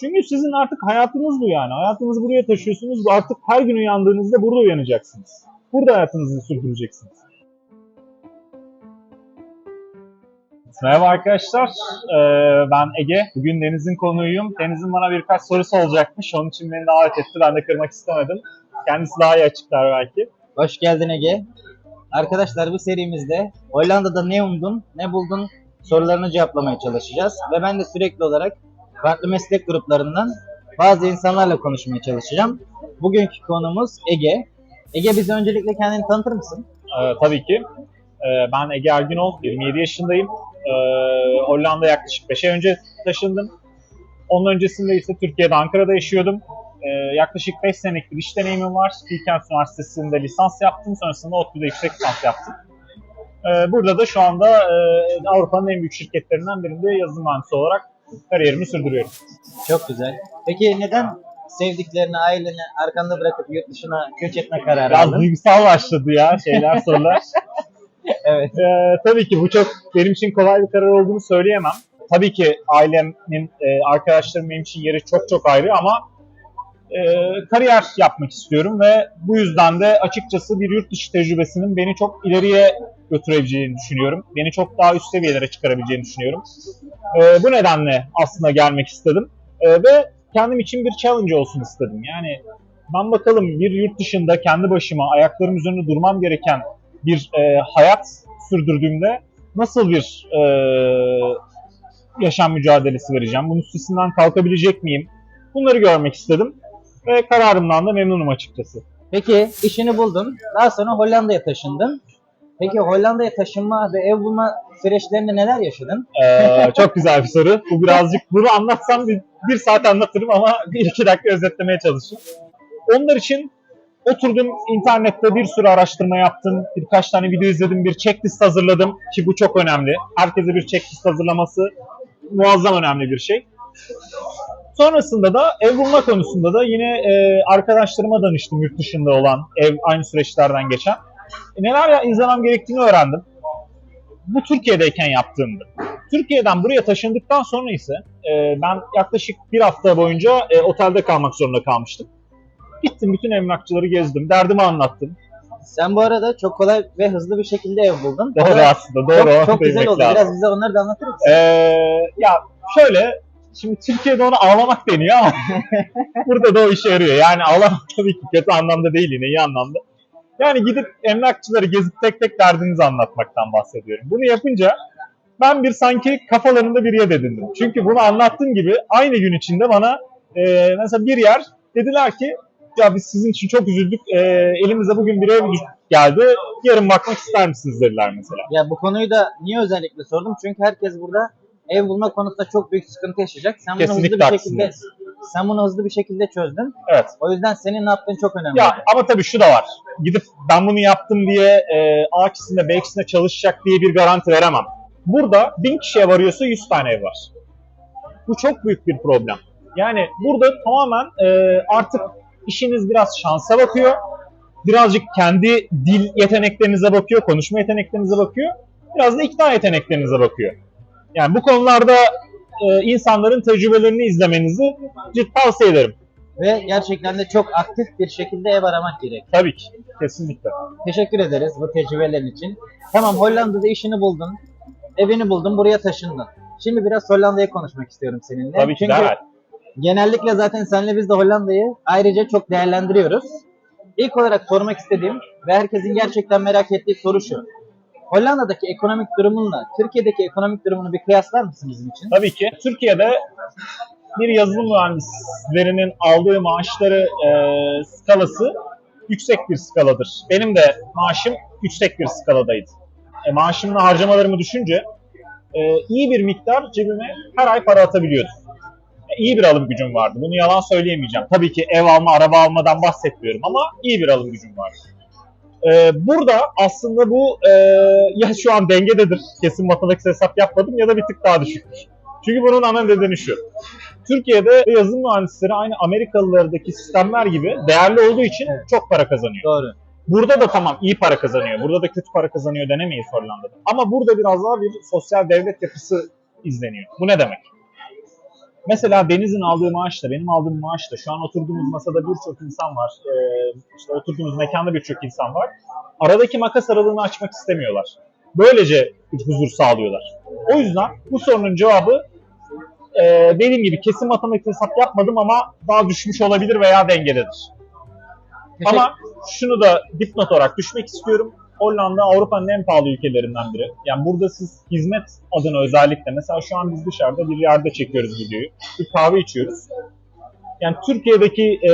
Çünkü sizin artık hayatınız bu yani. Hayatınızı buraya taşıyorsunuz. Artık her gün uyandığınızda burada uyanacaksınız. Burada hayatınızı sürdüreceksiniz. Merhaba arkadaşlar, Ee, ben Ege. Bugün Deniz'in konuğuyum. Deniz'in bana birkaç sorusu olacakmış. Onun için beni davet etti. Ben de kırmak istemedim. Kendisi daha iyi açıklar belki. Hoş geldin Ege. Arkadaşlar bu serimizde Hollanda'da ne umdun, ne buldun sorularını cevaplamaya çalışacağız. Ve ben de sürekli olarak farklı meslek gruplarından bazı insanlarla konuşmaya çalışacağım. Bugünkü konumuz Ege. Ege bize öncelikle kendini tanıtır mısın? Ee, tabii ki. Ee, ben Ege Ergünol, 27 yaşındayım. Ee, Hollanda yaklaşık 5 ay önce taşındım. Onun öncesinde ise Türkiye'de Ankara'da yaşıyordum. Ee, yaklaşık 5 senelik bir iş deneyimim var. Bilkent Üniversitesi'nde lisans yaptım. Sonrasında ODTÜ'de yüksek lisans yaptım. Ee, burada da şu anda e, Avrupa'nın en büyük şirketlerinden birinde yazılım mühendisi olarak kariyerimi sürdürüyorum. Çok güzel. Peki neden sevdiklerini, aileni arkanda bırakıp yurt dışına göç etme kararı Biraz aldın? duygusal başladı ya şeyler sorular. Evet. Ee, tabii ki bu çok benim için kolay bir karar olduğunu söyleyemem. Tabii ki ailemin, e, arkadaşlarım benim için yeri çok çok ayrı ama e, kariyer yapmak istiyorum ve bu yüzden de açıkçası bir yurt dışı tecrübesinin beni çok ileriye götürebileceğini düşünüyorum. Beni çok daha üst seviyelere çıkarabileceğini düşünüyorum. E, bu nedenle aslında gelmek istedim E, ve kendim için bir challenge olsun istedim. Yani ben bakalım bir yurt dışında kendi başıma ayaklarım üzerinde durmam gereken bir e, hayat sürdürdüğümde nasıl bir e, yaşam mücadelesi vereceğim? Bunun üstesinden kalkabilecek miyim? Bunları görmek istedim ve kararımdan da memnunum açıkçası. Peki işini buldun. Daha sonra Hollanda'ya taşındın. Peki Hollanda'ya taşınma ve ev bulma süreçlerinde neler yaşadın? Ee, çok güzel bir soru. Bu birazcık bunu anlatsam bir, bir saat anlatırım ama bir iki dakika özetlemeye çalışayım. Onlar için oturdum internette bir sürü araştırma yaptım. Birkaç tane video izledim. Bir checklist hazırladım ki bu çok önemli. Herkese bir checklist hazırlaması muazzam önemli bir şey. Sonrasında da ev bulma konusunda da yine e, arkadaşlarıma danıştım yurt dışında olan ev aynı süreçlerden geçen. E, neler izlemem gerektiğini öğrendim. Bu Türkiye'deyken yaptığımdı. Türkiye'den buraya taşındıktan sonra ise e, ben yaklaşık bir hafta boyunca e, otelde kalmak zorunda kalmıştım. Gittim bütün emlakçıları gezdim, derdimi anlattım. Sen bu arada çok kolay ve hızlı bir şekilde ev buldun. Doğru da aslında, doğru. Çok, çok güzel oldu. lazım. Biraz bize onları da anlatır mısın? Ee, ya şöyle, şimdi Türkiye'de ona ağlamak deniyor ama burada da o işe yarıyor. Yani ağlamak tabii ki kötü anlamda değil yine iyi anlamda. Yani gidip emlakçıları gezip tek tek derdinizi anlatmaktan bahsediyorum. Bunu yapınca ben bir sanki kafalarında bir yer edindim. Çünkü bunu anlattığım gibi aynı gün içinde bana e, mesela bir yer dediler ki ya biz sizin için çok üzüldük. E, elimize bugün bir ev geldi. Yarın bakmak ister misiniz dediler mesela. Ya bu konuyu da niye özellikle sordum? Çünkü herkes burada ev bulma konusunda çok büyük sıkıntı yaşayacak. Sen bunu Kesinlikle hızlı bir şekilde sen bunu hızlı bir şekilde çözdün. Evet. O yüzden senin ne yaptığın çok önemli. Ya ama tabii şu da var. Gidip ben bunu yaptım diye e, A kişisinde B kişisinde çalışacak diye bir garanti veremem. Burada bin kişiye varıyorsa 100 tane ev var. Bu çok büyük bir problem. Yani burada tamamen e, artık işiniz biraz şansa bakıyor. Birazcık kendi dil yeteneklerinize bakıyor, konuşma yeteneklerinize bakıyor. Biraz da ikna yeteneklerinize bakıyor. Yani bu konularda e, insanların tecrübelerini izlemenizi ciddi tavsiye ederim. Ve gerçekten de çok aktif bir şekilde ev aramak gerek. Tabii ki. Kesinlikle. Teşekkür ederiz bu tecrübelerin için. Tamam Hollanda'da işini buldun. Evini buldun, buraya taşındın. Şimdi biraz Hollanda'yı konuşmak istiyorum seninle. Tabii ki Çünkü de evet. genellikle zaten senle biz de Hollanda'yı ayrıca çok değerlendiriyoruz. İlk olarak sormak istediğim ve herkesin gerçekten merak ettiği soru şu. Hollanda'daki ekonomik durumunla Türkiye'deki ekonomik durumunu bir kıyaslar mısın bizim için? Tabii ki. Türkiye'de bir yazılım mühendislerinin aldığı maaşları e, skalası yüksek bir skaladır. Benim de maaşım yüksek bir skaladaydı. E, maaşımla harcamalarımı düşünce e, iyi bir miktar cebime her ay para atabiliyordum. E, iyi bir alım gücüm vardı. Bunu yalan söyleyemeyeceğim. Tabii ki ev alma, araba almadan bahsetmiyorum ama iyi bir alım gücüm vardı. E, burada aslında bu e, ya şu an dengededir. Kesin matematik hesap yapmadım ya da bir tık daha düşüktür. Çünkü bunun ana nedeni şu. Türkiye'de yazılım mühendisleri aynı Amerikalılardaki sistemler gibi değerli olduğu için çok para kazanıyor. Doğru. Burada da tamam iyi para kazanıyor. Burada da kötü para kazanıyor denemeyiz Hollanda'da. Ama burada biraz daha bir sosyal devlet yapısı izleniyor. Bu ne demek? Mesela Deniz'in aldığı maaşla benim aldığım maaşla şu an oturduğumuz masada birçok insan var. Ee, işte oturduğumuz mekanda birçok insan var. Aradaki makas aralığını açmak istemiyorlar. Böylece bir huzur sağlıyorlar. O yüzden bu sorunun cevabı e, dediğim gibi kesin matematik hesap yapmadım ama daha düşmüş olabilir veya dengededir. Ama şunu da dipnot olarak düşmek istiyorum. Hollanda Avrupa'nın en pahalı ülkelerinden biri. Yani burada siz hizmet adına özellikle mesela şu an biz dışarıda bir yerde çekiyoruz videoyu. Bir kahve içiyoruz. Yani Türkiye'deki e,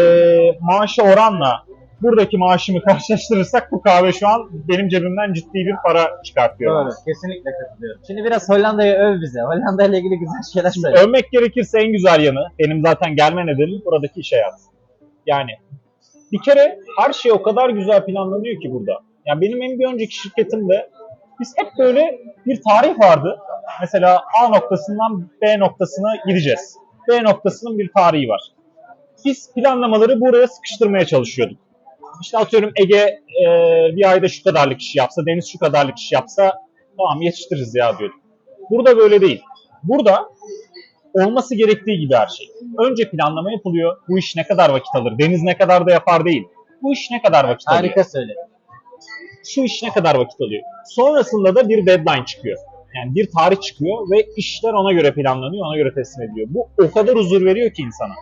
maaşı oranla buradaki maaşımı karşılaştırırsak bu kahve şu an benim cebimden ciddi bir para çıkartıyor. Doğru. Kesinlikle katılıyorum. Şimdi biraz Hollanda'yı öv bize. Hollanda ile ilgili güzel şeyler söyle. Övmek gerekirse en güzel yanı, benim zaten gelme nedenim buradaki iş hayatı. Yani bir kere her şey o kadar güzel planlanıyor ki burada. Yani benim en bir önceki şirketimde biz hep böyle bir tarih vardı. Mesela A noktasından B noktasına gideceğiz. B noktasının bir tarihi var. Biz planlamaları buraya sıkıştırmaya çalışıyorduk. İşte atıyorum Ege e, bir ayda şu kadarlık iş yapsa, Deniz şu kadarlık iş yapsa tamam yetiştiririz ya diyorduk. Burada böyle değil. Burada olması gerektiği gibi her şey. Önce planlama yapılıyor. Bu iş ne kadar vakit alır? Deniz ne kadar da yapar değil. Bu iş ne kadar vakit alıyor? Harika söyle. Şu iş ne kadar vakit alıyor? Sonrasında da bir deadline çıkıyor. Yani bir tarih çıkıyor ve işler ona göre planlanıyor, ona göre teslim ediliyor. Bu o kadar huzur veriyor ki insana.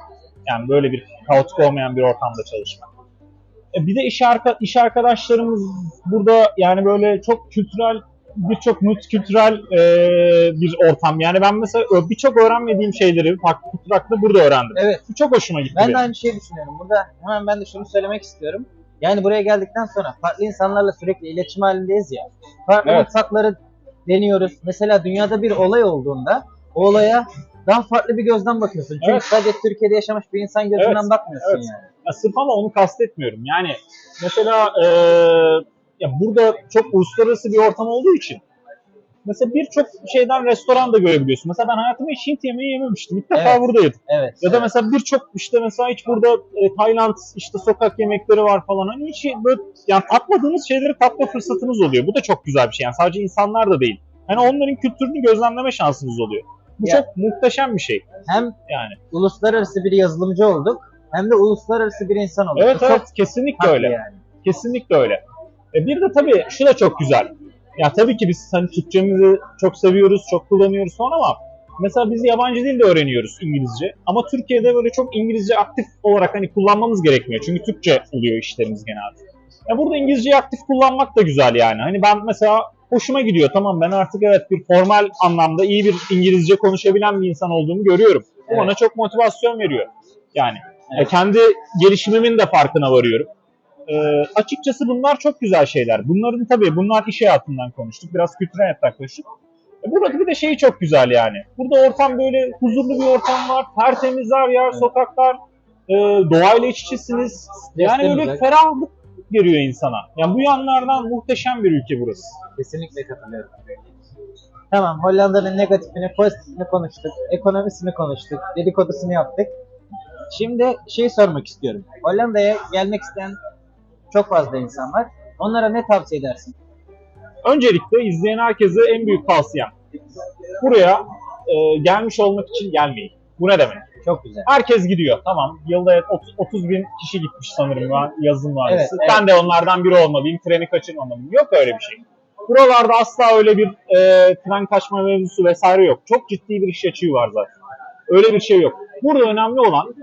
Yani böyle bir kaotik olmayan bir ortamda çalışmak. E bir de iş, arka, iş arkadaşlarımız burada yani böyle çok kültürel, birçok multikültürel e, bir ortam. Yani ben mesela birçok öğrenmediğim şeyleri farklı kültür hakkında burada öğrendim. Evet. Bu çok hoşuma gitti. Ben benim. de aynı şeyi düşünüyorum. Burada hemen ben de şunu söylemek istiyorum. Yani buraya geldikten sonra farklı insanlarla sürekli iletişim halindeyiz ya. Farklı Evet. mutfakları deniyoruz. Mesela dünyada bir olay olduğunda o olaya daha farklı bir gözden bakıyorsun. Çünkü Evet. sadece Türkiye'de yaşamış bir insan gözünden Evet, bakmıyorsun evet. yani. Ya sırf ama onu kastetmiyorum. Yani mesela e, ya burada çok uluslararası bir ortam olduğu için mesela birçok şeyden restoran da görebiliyorsun. Mesela ben hayatımda hiç Hint yemeği yememiştim. İlk defa Evet. burada yedim. Evet. Ya da evet. mesela birçok işte mesela hiç burada e, Tayland işte sokak yemekleri var falan. Hani hiç böyle yani tatmadığımız şeyleri tatma fırsatımız oluyor. Bu da çok güzel bir şey. Yani sadece insanlar da değil. Hani onların kültürünü gözlemleme şansımız oluyor. Bu Ya. çok muhteşem bir şey. hem Yani. uluslararası bir yazılımcı olduk hem de uluslararası bir insan olduk. Evet Bu evet çok kesinlikle öyle. yani. Kesinlikle öyle. E bir de tabii şu da çok güzel. Ya tabii ki biz hani Türkçemizi çok seviyoruz, çok kullanıyoruz falan ama mesela biz yabancı dil de öğreniyoruz İngilizce. Ama Türkiye'de böyle çok İngilizce aktif olarak hani kullanmamız gerekmiyor. Çünkü Türkçe oluyor işlerimiz genelde. Ya burada İngilizceyi aktif kullanmak da güzel yani. Hani ben mesela hoşuma gidiyor. Tamam ben artık evet bir formal anlamda iyi bir İngilizce konuşabilen bir insan olduğumu görüyorum. Bu Evet. bana çok motivasyon veriyor. Yani Evet. kendi gelişimimin de farkına varıyorum. E, açıkçası bunlar çok güzel şeyler. Bunların tabii bunlar iş hayatından konuştuk. Biraz kültürel hayattan konuştuk. E, burada bir de şeyi çok güzel yani. Burada ortam böyle huzurlu bir ortam var. Tertemiz her yer, Evet. sokaklar. E, doğayla iç içesiniz. Yani böyle ferahlık veriyor insana. Yani bu yanlardan muhteşem bir ülke burası. Kesinlikle katılıyorum. Tamam Hollanda'nın negatifini, pozitifini konuştuk. Ekonomisini konuştuk. Dedikodusunu yaptık. Şimdi şey sormak istiyorum. Hollanda'ya gelmek isteyen çok fazla insan var. Onlara ne tavsiye edersin? Öncelikle izleyen herkese en büyük tavsiyem. Buraya e, gelmiş olmak için gelmeyin. Bu ne demek? Çok güzel. Herkes gidiyor. Tamam. Yılda 30, 30 bin kişi gitmiş sanırım ben yazın mühendisi. Evet, evet. Ben de onlardan biri olmalıyım. Treni kaçırmamalıyım. Yok öyle bir şey. Buralarda asla öyle bir e, tren kaçma mevzusu vesaire yok. Çok ciddi bir iş açığı var zaten. Öyle bir şey yok. Burada önemli olan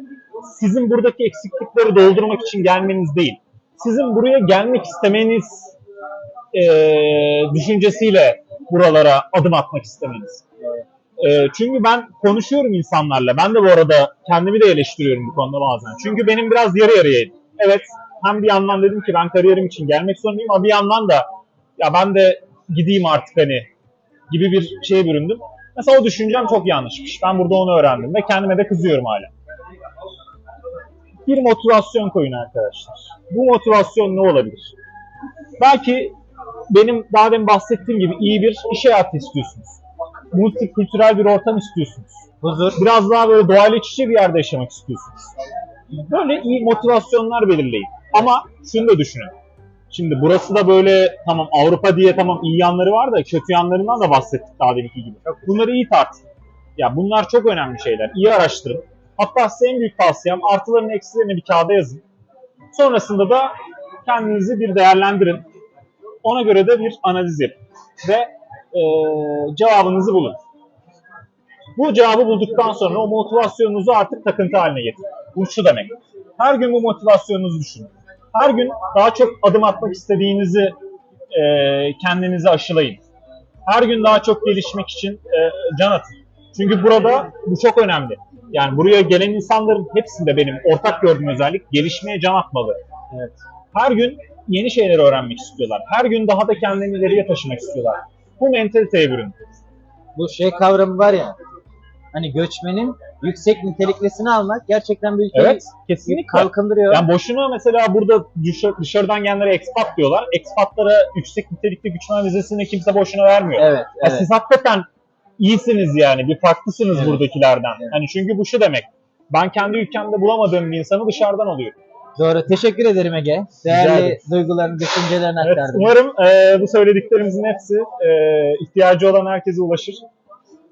sizin buradaki eksiklikleri doldurmak için gelmeniz değil. Sizin buraya gelmek istemeniz e, düşüncesiyle buralara adım atmak istemeniz. E, çünkü ben konuşuyorum insanlarla. Ben de bu arada kendimi de eleştiriyorum bu konuda bazen. Çünkü benim biraz yarı yarıyaydı. Evet hem bir yandan dedim ki ben kariyerim için gelmek zorundayım ama bir yandan da ya ben de gideyim artık hani gibi bir şeye büründüm. Mesela o düşüncem çok yanlışmış. Ben burada onu öğrendim ve kendime de kızıyorum hala. Bir motivasyon koyun arkadaşlar. Bu motivasyon ne olabilir? Belki benim daha demin bahsettiğim gibi iyi bir iş hayatı istiyorsunuz. Multikültürel bir ortam istiyorsunuz. Huzur. Biraz daha böyle doğayla iç içe bir yerde yaşamak istiyorsunuz. Böyle iyi motivasyonlar belirleyin. Ama şunu da düşünün. Şimdi burası da böyle tamam Avrupa diye tamam iyi yanları var da kötü yanlarından da bahsettik daha deminki gibi. Bunları iyi tartın. Ya bunlar çok önemli şeyler. İyi araştırın. Hatta size en büyük tavsiyem artılarını eksilerini bir kağıda yazın. Sonrasında da kendinizi bir değerlendirin. Ona göre de bir analiz yapın. Ve e, cevabınızı bulun. Bu cevabı bulduktan sonra o motivasyonunuzu artık takıntı haline getirin. Bu şu demek. Her gün bu motivasyonunuzu düşünün. Her gün daha çok adım atmak istediğinizi e, kendinize aşılayın. Her gün daha çok gelişmek için e, can atın. Çünkü burada bu çok önemli. Yani buraya gelen insanların hepsinde benim ortak gördüğüm özellik gelişmeye can atmalı. Evet. Her gün yeni şeyler öğrenmek istiyorlar. Her gün daha da kendini ileriye taşımak istiyorlar. Bu mentaliteye bürün. Bu şey kavramı var ya. Hani göçmenin yüksek niteliklisini almak gerçekten bir ülkeyi Evet, kesinlikle. kalkındırıyor. Yani boşuna mesela burada dışarı- dışarıdan gelenlere expat diyorlar. Expatlara yüksek nitelikli göçmen vizesini kimse boşuna vermiyor. Evet, evet. siz hakikaten iyisiniz yani. Bir farklısınız Evet. buradakilerden. Evet. Hani çünkü bu şu demek. Ben kendi ülkemde bulamadığım bir insanı dışarıdan alıyorum. Doğru. Teşekkür ederim Ege. Değerli duygularını, düşüncelerini Evet, aktardın. umarım e, bu söylediklerimizin hepsi e, ihtiyacı olan herkese ulaşır.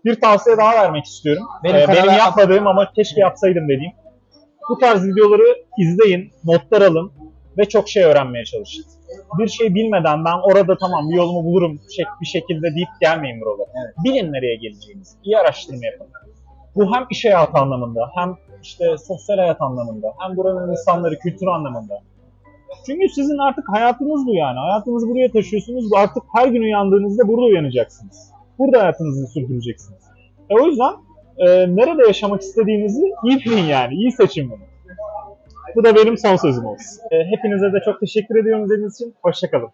Bir tavsiye daha vermek istiyorum. Benim kanala- benim yapmadığım ama keşke yapsaydım dediğim. Bu tarz videoları izleyin, notlar alın ve çok şey öğrenmeye çalışın. Bir şey bilmeden ben orada tamam bir yolumu bulurum şek- bir şekilde deyip gelmeyin buralara. Evet. Bilin nereye geleceğinizi. İyi araştırma yapın. Bu hem iş hayatı anlamında, hem işte sosyal hayat anlamında, hem buranın insanları, kültürü anlamında. Çünkü sizin artık hayatınız bu yani. Hayatınızı buraya taşıyorsunuz. Artık her gün uyandığınızda burada uyanacaksınız. Burada hayatınızı sürdüreceksiniz. E o yüzden e, nerede yaşamak istediğinizi iyi bilin yani. İyi seçin bunu. Bu da benim son sözüm olsun. E, hepinize de çok teşekkür ediyorum izlediğiniz için. Hoşçakalın.